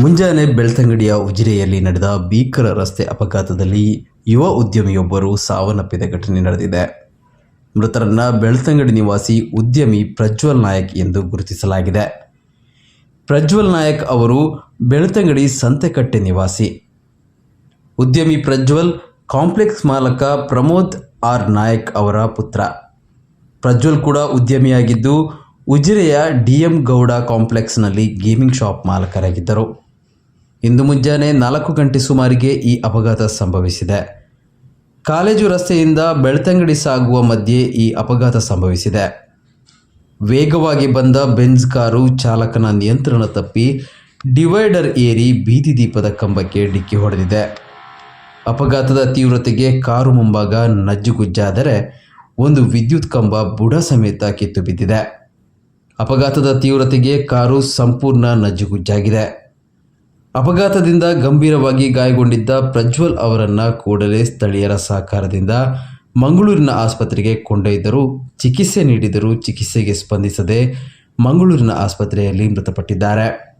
ಮುಂಜಾನೆ ಬೆಳ್ತಂಗಡಿಯ ಉಜಿರೆಯಲ್ಲಿ ನಡೆದ ಭೀಕರ ರಸ್ತೆ ಅಪಘಾತದಲ್ಲಿ ಯುವ ಉದ್ಯಮಿಯೊಬ್ಬರು ಸಾವನ್ನಪ್ಪಿದ ಘಟನೆ ನಡೆದಿದೆ. ಮೃತರನ್ನ ಬೆಳ್ತಂಗಡಿ ನಿವಾಸಿ ಉದ್ಯಮಿ ಪ್ರಜ್ವಲ್ ನಾಯಕ್ ಎಂದು ಗುರುತಿಸಲಾಗಿದೆ. ಪ್ರಜ್ವಲ್ ನಾಯಕ್ ಅವರು ಬೆಳ್ತಂಗಡಿ ಸಂತೆಕಟ್ಟೆ ನಿವಾಸಿ. ಉದ್ಯಮಿ ಪ್ರಜ್ವಲ್, ಕಾಂಪ್ಲೆಕ್ಸ್ ಮಾಲಕ ಪ್ರಮೋದ್ ಆರ್ ನಾಯಕ್ ಅವರ ಪುತ್ರ. ಪ್ರಜ್ವಲ್ ಕೂಡ ಉದ್ಯಮಿಯಾಗಿದ್ದು, ಉಜಿರೆಯ ಡಿಎಂ ಗೌಡ ಕಾಂಪ್ಲೆಕ್ಸ್ನಲ್ಲಿ ಗೇಮಿಂಗ್ ಶಾಪ್ ಮಾಲಕರಾಗಿದ್ದರು. ಇಂದು ಮುಂಜಾನೆ ನಾಲ್ಕು ಗಂಟೆ ಸುಮಾರಿಗೆ ಈ ಅಪಘಾತ ಸಂಭವಿಸಿದೆ. ಕಾಲೇಜು ರಸ್ತೆಯಿಂದ ಬೆಳ್ತಂಗಡಿ ಸಾಗುವ ಮಧ್ಯೆ ಈ ಅಪಘಾತ ಸಂಭವಿಸಿದೆ. ವೇಗವಾಗಿ ಬಂದ ಬೆಂಜ್ ಕಾರು ಚಾಲಕನ ನಿಯಂತ್ರಣ ತಪ್ಪಿ ಡಿವೈಡರ್ ಏರಿ ಬೀದಿ ದೀಪದ ಕಂಬಕ್ಕೆ ಡಿಕ್ಕಿ ಹೊಡೆದಿದೆ. ಅಪಘಾತದ ತೀವ್ರತೆಗೆ ಕಾರು ಮುಂಭಾಗ ನಜ್ಜುಗುಜ್ಜಾದರೆ ಒಂದು ವಿದ್ಯುತ್ ಕಂಬ ಬುಡ ಸಮೇತ ಕಿತ್ತು ಬಿದ್ದಿದೆ ಅಪಘಾತದ ತೀವ್ರತೆಗೆ ಕಾರು ಸಂಪೂರ್ಣ ನಜ್ಜುಗುಜ್ಜಾಗಿದೆ. ಅಪಘಾತದಿಂದ ಗಂಭೀರವಾಗಿ ಗಾಯಗೊಂಡಿದ್ದ ಪ್ರಜ್ವಲ್ ಅವರನ್ನು ಕೂಡಲೇ ಸ್ಥಳೀಯರ ಸಹಕಾರದಿಂದ ಮಂಗಳೂರಿನ ಆಸ್ಪತ್ರೆಗೆ ಕೊಂಡೊಯ್ದರೂ. ಚಿಕಿತ್ಸೆ ನೀಡಿದರೂ ಚಿಕಿತ್ಸೆಗೆ ಸ್ಪಂದಿಸದೆ ಮಂಗಳೂರಿನ ಆಸ್ಪತ್ರೆಯಲ್ಲಿ ಮೃತಪಟ್ಟಿದ್ದಾರೆ.